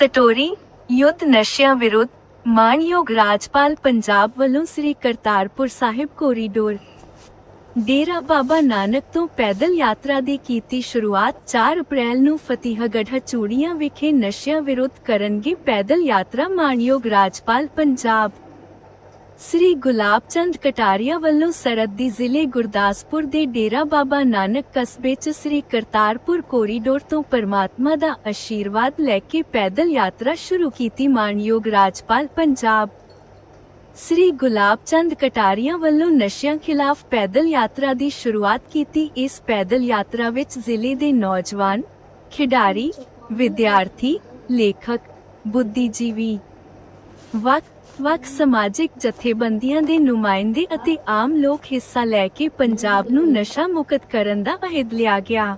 Story ਯੁੱਧ ਨਸ਼ਿਆਂ ਵਿਰੁੱਧ ਮਾਨਯੋਗ ਰਾਜਪਾਲ ਪੰਜਾਬ ਵੱਲੋਂ ਸ੍ਰੀ ਕਰਤਾਰਪੁਰ ਸਾਹਿਬ ਕੋਰੀਡੋਰ। ਡੇਰਾ ਬਾਬਾ ਨਾਨਕ ਤੋਂ ਪੈਦਲ ਯਾਤਰਾ ਦੀ ਕੀਤੀ ਸ਼ੁਰੂਆਤ 4 ਅਪ੍ਰੈਲ ਨੂੰ ਫਤਿਹਗੜ੍ਹ ਚੂੜੀਆਂ ਵਿਖੇ ਨਸ਼ਿਆਂ ਵਿਰੁੱਧ ਕਰਨਗੇ ਪੈਦਲ ਯਾਤਰਾ ਮਾਨਯੋਗ ਰਾਜਪਾਲ ਪੰਜਾਬ। ਸ੍ਰੀ ਗੁਲਾਬ ਚੰਦ ਕਟਾਰੀਆ ਵੱਲੋਂ ਸਰਹੱਦੀ ਜ਼ਿਲ੍ਹੇ ਗੁਰਦਾਸਪੁਰ ਦੇ ਡੇਰਾ ਬਾਬਾ ਨਾਨਕ ਕਸਬੇ 'ਚ ਸ੍ਰੀ ਕਰਤਾਰਪੁਰ ਕੋਰੀਡੋਰ ਤੋਂ ਪਰਮਾਤਮਾ ਦਾ ਆਸ਼ੀਰਵਾਦ ਲੈ ਕੇ ਪੈਦਲ ਯਾਤਰਾ ਸ਼ੁਰੂ ਕੀਤੀ ਮਾਨਯੋਗ ਰਾਜਪਾਲ ਪੰਜਾਬ। ਸ੍ਰੀ ਗੁਲਾਬ ਚੰਦ ਕਟਾਰੀਆ ਵੱਲੋਂ ਨਸ਼ਿਆਂ ਖਿਲਾਫ ਪੈਦਲ ਯਾਤਰਾ ਦੀ ਸ਼ੁਰੂਆਤ ਕੀਤੀ। ਇਸ ਪੈਦਲ ਯਾਤਰਾ ਵਿੱਚ ਜ਼ਿਲ੍ਹੇ ਦੇ ਨੌਜਵਾਨ, ਖਿਡਾਰੀ, ਵਿਦਿਆਰਥੀ, ਲੇਖਕ, ਬੁੱਧੀਜੀਵੀ ਵਕਤ ਵੱਖ ਸਮਾਜਿਕ ਜਥੇਬੰਦੀਆਂ ਦੇ ਨੁਮਾਇੰਦੇ ਅਤੇ ਆਮ ਲੋਕ ਹਿੱਸਾ ਲੈ ਕੇ ਪੰਜਾਬ ਨੂੰ ਨਸ਼ਾ ਮੁਕਤ ਕਰਨ ਦਾ ਅਹਿਦ ਲਿਆ ਗਿਆ।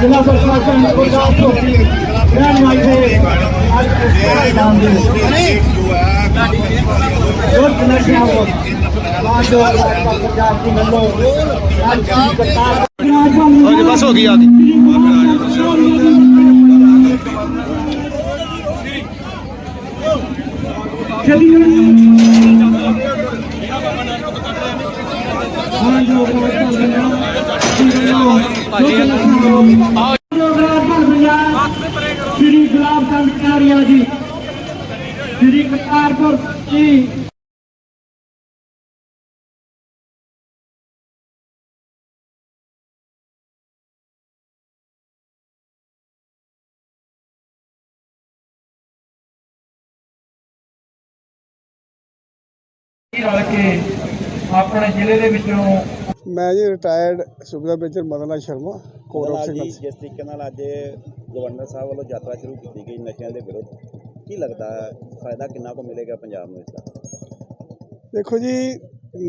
ਜ਼ਿਲ੍ਹਾ ਪ੍ਰਸ਼ਾਸਨ ਗੁਰਦਾਸਪੁਰ ਰਹਿਨਮਾਈ ਦੇ ਅੱਜ ਇਸ ਪ੍ਰੋਗਰਾਮ ਦੇ ਰੋਜ਼ ਨਸ਼ਿਆਂ ਹੋ ਬਾਜੋ ਪੰਜਾਬ ਦੀ ਮੰਨੋ, ਅੱਜ ਕਰਤਾਰ ਹਾਂਜੀ ਬਸ ਹੋ ਗਈ ਆ ਗਈ ਸ਼੍ਰੀ ਗੁਲਾਬ ਚੰਦ ਕਾਰੀਆ ਜੀ ਸ਼੍ਰੀ ਕਰਤਾਰਪੁਰ ਜੀ। ਰਲ ਕੇ ਆਪਣੇ ਜ਼ਿਲ੍ਹੇ ਦੇ ਵਿੱਚੋਂ ਮੈਂ ਜੀ retired subedar major Madan Lal Sharma corps of ਜੀ ਸਿਗਨਲਸ ਜਿਸ ਤਰੀਕੇ ਨਾਲ ਅੱਜ ਗਵਰਨਰ ਸਾਹਿਬ ਵੱਲੋਂ ਯਾਤਰਾ ਸ਼ੁਰੂ ਕੀਤੀ ਗਈ ਨਸ਼ਿਆਂ ਦੇ ਵਿਰੁੱਧ ਕੀ ਲੱਗਦਾ ਹੈ ਫਾਇਦਾ ਕਿੰਨਾ ਕੁ ਮਿਲੇਗਾ ਪੰਜਾਬ ਨੂੰ ਇਸ ਦਾ? ਦੇਖੋ ਜੀ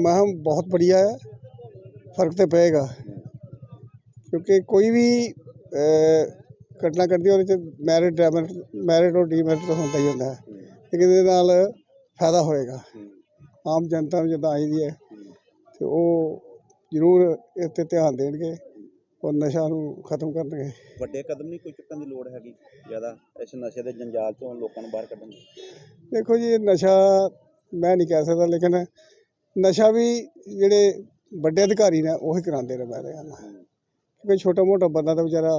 ਮਹਿਮ ਬਹੁਤ ਬੜੀਆ ਹੈ ਫ਼ਰਕ ਤੇ ਪਏਗਾ। ਕਿਉਂਕਿ ਕੋਈ ਵੀ ਘਟਨਾ ਘਟਦੀ ਉਹਦੇ ਚ ਮੈਰਿਟ ਡੈਮਰਿਟ ਮੈਰਿਟ ਔਰ ਡੀਮੈਰਿਟ ਤਾਂ ਹੁੰਦਾ ਹੀ ਹੁੰਦਾ ਹੈ। ਲੇਕਿਨ ਇਹਦੇ ਨਾਲ ਫਾਇਦਾ ਹੋਏਗਾ। ਆਮ ਜਨਤਾ ਨੂੰ ਜਦੋਂ ਆਈ ਦੀ ਹੈ ਤੇ ਉਹ ਜ਼ਰੂਰ ਇਸ 'ਤੇ ਧਿਆਨ ਦੇਣਗੇ ਔਰ ਨਸ਼ਾ ਨੂੰ ਖਤਮ ਕਰਨਗੇ। ਵੱਡੇ ਕਦਮ ਨਹੀਂ ਕੋਈ ਚੁੱਕਣ ਦੀ ਲੋੜ ਹੈਗੀ ਜ਼ਿਆਦਾ ਇਸ ਨਸ਼ੇ ਦੇ ਜੰਜਾਲ ਤੋਂ ਲੋਕਾਂ ਨੂੰ ਬਾਹਰ ਕੱਢਣ ਦੀ? ਦੇਖੋ ਜੀ ਇਹ ਨਸ਼ਾ ਮੈਂ ਨਹੀਂ ਕਹਿ ਸਕਦਾ ਲੇਕਿਨ ਨਸ਼ਾ ਵੀ ਜਿਹੜੇ ਵੱਡੇ ਅਧਿਕਾਰੀ ਨੇ ਉਹੀ ਕਰਾਉਂਦੇ ਨੇ ਮੈਂ ਤਾਂ ਕਹਿੰਦਾ ਕਿਉਂਕਿ ਛੋਟਾ ਮੋਟਾ ਬੰਦਾ ਤਾਂ ਵਿਚਾਰਾ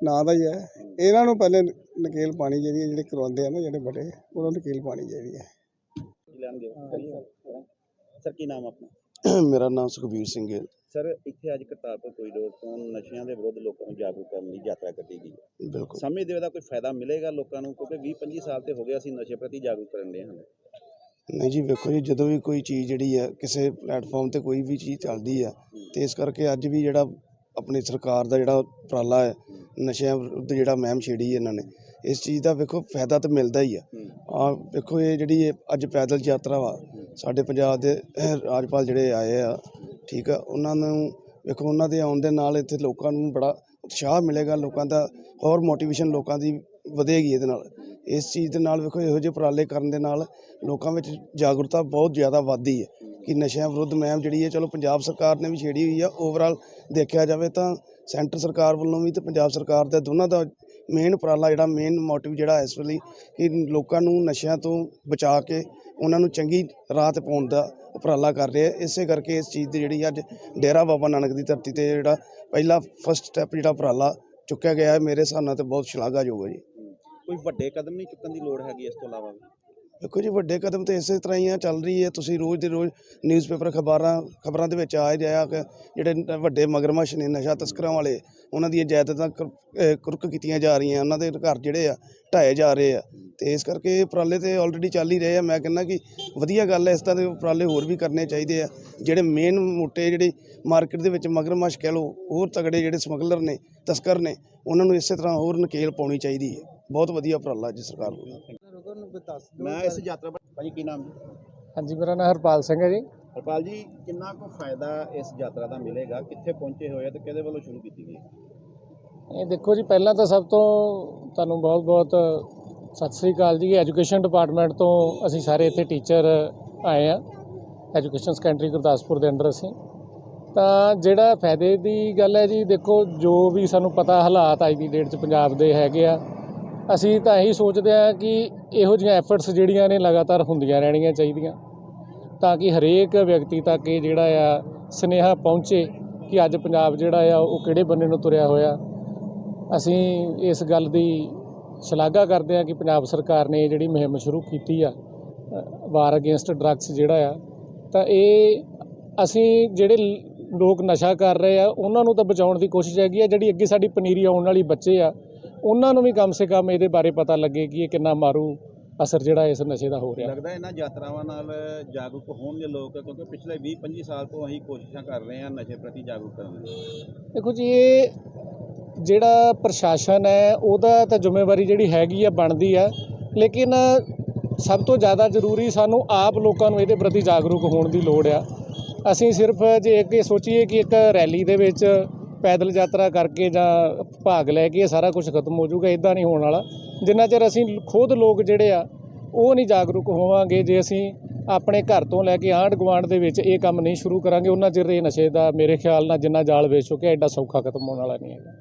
ਨਾਂ ਦਾ ਹੀ ਹੈ। ਇਹਨਾਂ ਨੂੰ ਪਹਿਲੇ ਨਕੇਲ ਪਾਣੀ ਹੈ ਜਿਹੜੇ ਕਰਵਾਉਂਦੇ ਆ ਨਾ ਜਿਹੜੇ ਵੱਡੇ ਉਹਨਾਂ ਨੂੰ ਨਕੇਲ ਪਾਣੀ ਚਾਹੀਦੀ ਹੈ। ਲੈਣਗੇ ਸਰ ਕੀ ਨਾਮ ਆਪਣਾ? ਮੇਰਾ ਨਾਮ ਸੁਖਬੀਰ ਸਿੰਘ ਹੈ। ਸਰ ਇੱਥੇ ਅੱਜ ਕਰਤਾਰਪੁਰ ਕੋਰੀਡੋਰ ਤੋਂ ਨਸ਼ਿਆਂ ਦੇ ਵਿਰੁੱਧ ਲੋਕਾਂ ਨੂੰ ਜਾਗਰੂਕ ਕਰਨ ਲਈ ਯਾਤਰਾ ਕੱਢੀ ਗਈ ਹੈ। ਬਿਲਕੁਲ। ਸਮਝਦੇ ਹੋ ਇਹਦਾ ਕੋਈ ਫਾਇਦਾ ਮਿਲੇਗਾ ਲੋਕਾਂ ਨੂੰ? ਕਿਉਂਕਿ 20 25 ਸਾਲ ਤੇ ਹੋ ਗਏ ਅਸੀਂ ਨਸ਼ੇ ਪ੍ਰਤੀ ਜਾਗਰੂਕ ਕਰਨ ਦੇ ਹਾਂ। ਨਹੀਂ ਜੀ ਵੇਖੋ ਜੀ ਜਦੋਂ ਵੀ ਕੋਈ ਚੀਜ਼ ਜਿਹੜੀ ਹੈ ਕਿਸੇ ਪਲੇਟਫਾਰਮ ਤੇ ਕੋਈ ਵੀ ਚੀਜ਼ ਚੱਲਦੀ ਹੈ ਤੇ ਇਸ ਕਰਕੇ ਅੱਜ ਵੀ ਜਿਹੜਾ ਆਪਣੀ ਸਰਕਾਰ ਦਾ ਜਿਹੜਾ ਉਪਰਾਲਾ ਹੈ ਨਸ਼ਿਆਂ ਵਿਰੁੱਧ ਜਿਹੜਾ ਮਹਿਮ ਛੇੜੀ ਇਹਨਾਂ ਨੇ ਇਸ ਚੀਜ਼ ਦਾ ਵੇਖੋ ਫਾਇਦਾ ਤਾਂ ਮਿਲਦਾ ਹੀ ਆ। ਆ ਵੇਖੋ ਇਹ ਜਿਹੜੀ ਇਹ ਅੱਜ ਪੈਦਲ ਯਾਤਰਾ ਵਾ ਸਾਡੇ ਪੰਜਾਬ ਦੇ ਰਾਜਪਾਲ ਜਿਹੜੇ ਆਏ ਆ ਠੀਕ ਆ ਉਹਨਾਂ ਨੂੰ ਵੇਖੋ ਉਹਨਾਂ ਦੇ ਆਉਣ ਦੇ ਨਾਲ ਇੱਥੇ ਲੋਕਾਂ ਨੂੰ ਬੜਾ ਉਤਸ਼ਾਹ ਮਿਲੇਗਾ ਲੋਕਾਂ ਦਾ ਹੋਰ ਮੋਟੀਵੇਸ਼ਨ ਲੋਕਾਂ ਦੀ ਵਧੇਗੀ ਇਹਦੇ ਨਾਲ। ਇਸ ਚੀਜ਼ ਦੇ ਨਾਲ ਵੇਖੋ ਇਹੋ ਜਿਹੇ ਉਪਰਾਲੇ ਕਰਨ ਦੇ ਨਾਲ ਲੋਕਾਂ ਵਿੱਚ ਜਾਗਰੂਕਤਾ ਬਹੁਤ ਜ਼ਿਆਦਾ ਵੱਧਦੀ ਹੈ ਕਿ ਨਸ਼ਿਆਂ ਵਿਰੁੱਧ ਮੁਹਿੰਮ ਜਿਹੜੀ ਹੈ ਚਲੋ ਪੰਜਾਬ ਸਰਕਾਰ ਨੇ ਵੀ ਛੇੜੀ ਹੋਈ ਆ ਓਵਰਆਲ ਦੇਖਿਆ ਜਾਵੇ ਤਾਂ ਸੈਂਟਰ ਸਰਕਾਰ ਵੱਲੋਂ ਵੀ ਤੇ ਪੰਜਾਬ ਸਰਕਾਰ ਦਾ ਦੋਨਾਂ ਦਾ ਮੇਨ ਉਪਰਾਲਾ ਜਿਹੜਾ ਮੇਨ ਮੋਟਿਵ ਜਿਹੜਾ ਇਸ ਵੇਲੇ ਕਿ ਲੋਕਾਂ ਨੂੰ ਨਸ਼ਿਆਂ ਤੋਂ ਬਚਾ ਕੇ ਉਹਨਾਂ ਨੂੰ ਚੰਗੀ ਰਾਹ ਤੇ ਪਾਉਣ ਦਾ ਉਪਰਾਲਾ ਕਰ ਰਿਹਾ ਇਸੇ ਕਰਕੇ ਇਸ ਚੀਜ਼ ਦੀ ਜਿਹੜੀ ਅੱਜ ਡੇਰਾ ਬਾਬਾ ਨਾਨਕ ਦੀ ਧਰਤੀ ਤੇ ਜਿਹੜਾ ਪਹਿਲਾ ਫਸਟ ਸਟੈਪ ਜਿਹੜਾ ਉਪਰਾਲਾ ਚੁੱਕਿਆ ਗਿਆ ਹੈ, ਮੇਰੇ ਹਿਸਾਬ ਨਾਲ ਤੇ ਬਹੁਤ ਸ਼ਲਾਘਾਯੋਗ ਹੈ ਜੀ। ਕੋਈ ਵੱਡੇ ਕਦਮ ਨਹੀਂ ਚੁੱਕਣ ਦੀ ਲੋੜ ਹੈਗੀ ਇਸ ਤੋਂ ਇਲਾਵਾ ਵੀ? ਦੇਖੋ ਜੀ, ਵੱਡੇ ਕਦਮ ਤੇ ਇਸੇ ਤਰ੍ਹਾਂ ਹੀ ਆ, ਚੱਲ ਰਹੀ ਹੈ। ਤੁਸੀਂ ਰੋਜ਼ ਦੇ ਰੋਜ਼ ਨਿਊਜ਼ਪੇਪਰ ਖਬਰਾਂ ਖਬਰਾਂ ਦੇ ਵਿੱਚ ਆ ਹੀ ਰਿਹਾ ਕਿ ਜਿਹੜੇ ਵੱਡੇ ਮਗਰਮੱਛ ਨੇ, ਨਸ਼ਾ ਤਸਕਰਾਂ ਵਾਲੇ, ਉਹਨਾਂ ਦੀਆਂ ਜਾਇਦਾਦਾਂ ਕੁਰਕ ਕੀਤੀਆਂ ਜਾ ਰਹੀਆਂ, ਉਹਨਾਂ ਦੇ ਘਰ ਜਿਹੜੇ ਆ, ਢਾਏ ਜਾ ਰਹੇ ਆ। ਤੇ ਇਸ ਕਰਕੇ ਉਪਰਾਲੇ ਤੇ ਆਲਰੇਡੀ ਚੱਲ ਹੀ ਰਹੇ ਆ। ਮੈਂ ਕਹਿੰਦਾ ਕਿ ਵਧੀਆ ਗੱਲ ਹੈ, ਇਸ ਤਰ੍ਹਾਂ ਦੇ ਉਪਰਾਲੇ ਹੋਰ ਵੀ ਕਰਨੇ ਚਾਹੀਦੇ ਆ। ਜਿਹੜੇ ਮੇਨ ਮੋਟੇ, ਜਿਹੜੇ ਮਾਰਕੀਟ ਦੇ ਵਿੱਚ ਮਗਰਮੱਛ ਕਹਿ ਲਓ, ਹੋਰ ਤਗੜੇ ਜਿਹੜੇ ਸਮਗਲਰ ਨੇ, ਤਸਕਰ ਨੇ, ਉਹਨਾਂ ਨੂੰ ਇਸੇ ਤਰ੍ਹਾਂ ਹੋਰ ਨਕੇਲ ਪਾਉਣੀ ਚਾਹੀਦੀ ਹੈ। ਬਹੁਤ ਵਧੀਆ ਉਪਰਾਲਾ ਜੀ ਸਰਕਾਰ ਮੈਂ ਇਸ ਯਾਤਰਾ ਭਾਜੀ ਕੀ ਨਾਮ ਜੀ? ਹਾਂਜੀ ਮੇਰਾ ਨਾਮ ਹਰਪਾਲ ਸਿੰਘ ਹੈ ਜੀ। ਹਰਪਾਲ ਜੀ ਕਿੰਨਾ ਕੁ ਫਾਇਦਾ ਇਸ ਯਾਤਰਾ ਦਾ ਮਿਲੇਗਾ? ਕਿੱਥੇ ਪਹੁੰਚੇ ਹੋਏ ਆ ਤੇ ਕਿਹਦੇ ਵੱਲੋਂ ਸ਼ੁਰੂ ਕੀਤੀ ਗਈ? ਇਹ ਦੇਖੋ ਜੀ ਪਹਿਲਾਂ ਤਾਂ ਸਭ ਤੋਂ ਤੁਹਾਨੂੰ ਬਹੁਤ-ਬਹੁਤ ਸਤਿ ਸ੍ਰੀ ਅਕਾਲ ਜੀ। ਐਜੂਕੇਸ਼ਨ ਡਿਪਾਰਟਮੈਂਟ ਤੋਂ ਅਸੀਂ ਸਾਰੇ ਇੱਥੇ ਟੀਚਰ ਆਏ ਆ। ਐਜੂਕੇਸ਼ਨ ਸੈਕੰਡਰੀ ਗੁਰਦਾਸਪੁਰ ਦੇ ਅੰਡਰ ਅਸੀਂ। ਤਾਂ ਜਿਹੜਾ ਫਾਇਦੇ ਦੀ ਗੱਲ ਹੈ ਜੀ ਦੇਖੋ ਜੋ ਵੀ ਸਾਨੂੰ ਪਤਾ ਹਾਲਾਤ ਅੱਜ ਦੀ ਡੇਟ 'ਚ ਪੰਜਾਬ ਦੇ ਹੈਗੇ ਆ ਅਸੀਂ ਤਾਂ ਇਹੀ ਸੋਚਦੇ ਆ ਕਿ ਇਹੋ ਜਿਹੀਆਂ ਐਫਰਟਸ ਜਿਹੜੀਆਂ ਨੇ ਲਗਾਤਾਰ ਹੁੰਦੀਆਂ ਰਹਿਣੀਆਂ ਚਾਹੀਦੀਆਂ, ਤਾਂ ਕਿ ਹਰੇਕ ਵਿਅਕਤੀ ਤੱਕ ਇਹ ਜਿਹੜਾ ਆ ਸਨੇਹਾ ਪਹੁੰਚੇ ਕਿ ਅੱਜ ਪੰਜਾਬ ਜਿਹੜਾ ਆ ਉਹ ਕਿਹੜੇ ਬੰਨੇ ਨੂੰ ਤੁਰਿਆ ਹੋਇਆ। ਅਸੀਂ ਇਸ ਗੱਲ ਦੀ ਸ਼ਲਾਘਾ ਕਰਦੇ ਆ ਕਿ ਪੰਜਾਬ ਸਰਕਾਰ ਨੇ ਇਹ ਜਿਹੜੀ ਮੁਹਿੰਮ ਸ਼ੁਰੂ ਕੀਤੀ ਆ ਵਾਰ ਅਗੇਂਸਟ ਡਰੱਗਸ ਜਿਹੜਾ ਆ, ਤਾਂ ਇਹ ਅਸੀਂ ਜਿਹੜੇ ਲੋਕ ਨਸ਼ਾ ਕਰ ਰਹੇ ਆ, ਉਹਨਾਂ ਨੂੰ ਤਾਂ ਬਚਾਉਣ ਦੀ ਕੋਸ਼ਿਸ਼ ਹੈਗੀ ਆ, ਜਿਹੜੀ ਅੱਗੇ ਸਾਡੀ ਪਨੀਰੀ ਆਉਣ ਵਾਲੀ ਬੱਚੇ ਆ ਉਹਨਾਂ ਨੂੰ ਵੀ ਕਮ ਸੇ ਕਮ ਇਹਦੇ ਬਾਰੇ ਪਤਾ ਲੱਗੇ ਕਿ ਇਹ ਕਿੰਨਾ ਮਾਰੂ ਅਸਰ ਜਿਹੜਾ ਇਸ ਨਸ਼ੇ ਦਾ ਹੋ ਰਿਹਾ। ਲੱਗਦਾ ਇਹਨਾਂ ਯਾਤਰਾਵਾਂ ਨਾਲ ਜਾਗਰੂਕ ਹੋਣਗੇ ਲੋਕ ਕਿਉਂਕਿ ਪਿਛਲੇ 20 25 ਸਾਲ ਤੋਂ ਅਸੀਂ ਕੋਸ਼ਿਸ਼ਾਂ ਕਰ ਰਹੇ ਹਾਂ ਨਸ਼ੇ ਪ੍ਰਤੀ ਜਾਗਰੂਕ ਕਰਨ ਦੀ। ਦੇਖੋ ਜੀ ਇਹ ਜਿਹੜਾ ਪ੍ਰਸ਼ਾਸਨ ਹੈ ਉਹਦਾ ਤਾਂ ਜ਼ਿੰਮੇਵਾਰੀ ਜਿਹੜੀ ਹੈਗੀ ਆ ਬਣਦੀ ਆ। ਲੇਕਿਨ ਸਭ ਤੋਂ ਜ਼ਿਆਦਾ ਜ਼ਰੂਰੀ ਸਾਨੂੰ ਆਪ ਲੋਕਾਂ ਨੂੰ ਇਹਦੇ ਪ੍ਰਤੀ ਜਾਗਰੂਕ ਹੋਣ ਦੀ ਲੋੜ ਆ। ਅਸੀਂ ਸਿਰਫ ਜੇ ਇੱਕ ਇਹ ਸੋਚੀਏ ਕਿ ਇੱਕ ਰੈਲੀ ਦੇ ਵਿੱਚ ਪੈਦਲ ਯਾਤਰਾ ਕਰਕੇ ਜਾਂ ਭਾਗ ਲੈ ਕੇ ਇਹ ਸਾਰਾ ਕੁਝ ਖਤਮ ਹੋ ਜਾਊਗਾ ਇਦਾਂ ਨਹੀਂ ਹੋਣ ਵਾਲਾ। ਜਿੰਨਾ ਚਿਰ ਅਸੀਂ ਖੁਦ ਲੋਕ ਜਿਹੜੇ ਆ, ਉਹ ਨਹੀਂ ਜਾਗਰੂਕ ਹੋਵਾਂਗੇ, ਜੇ ਅਸੀਂ ਆਪਣੇ ਘਰ ਤੋਂ ਲੈ ਕੇ ਆਂਢ ਗੁਆਂਢ ਦੇ ਵਿੱਚ ਇਹ ਕੰਮ ਨਹੀਂ ਸ਼ੁਰੂ ਕਰਾਂਗੇ, ਉਹਨਾਂ ਚਿਰ ਇਹ ਨਸ਼ੇ ਦਾ ਮੇਰੇ ਖਿਆਲ ਨਾਲ ਜਿੰਨਾ ਜਾਲ ਵੇਚ ਚੁੱਕਿਆ ਐਡਾ ਸੌਖਾ ਖਤਮ ਹੋਣ ਵਾਲਾ ਨਹੀਂ ਹੈਗਾ।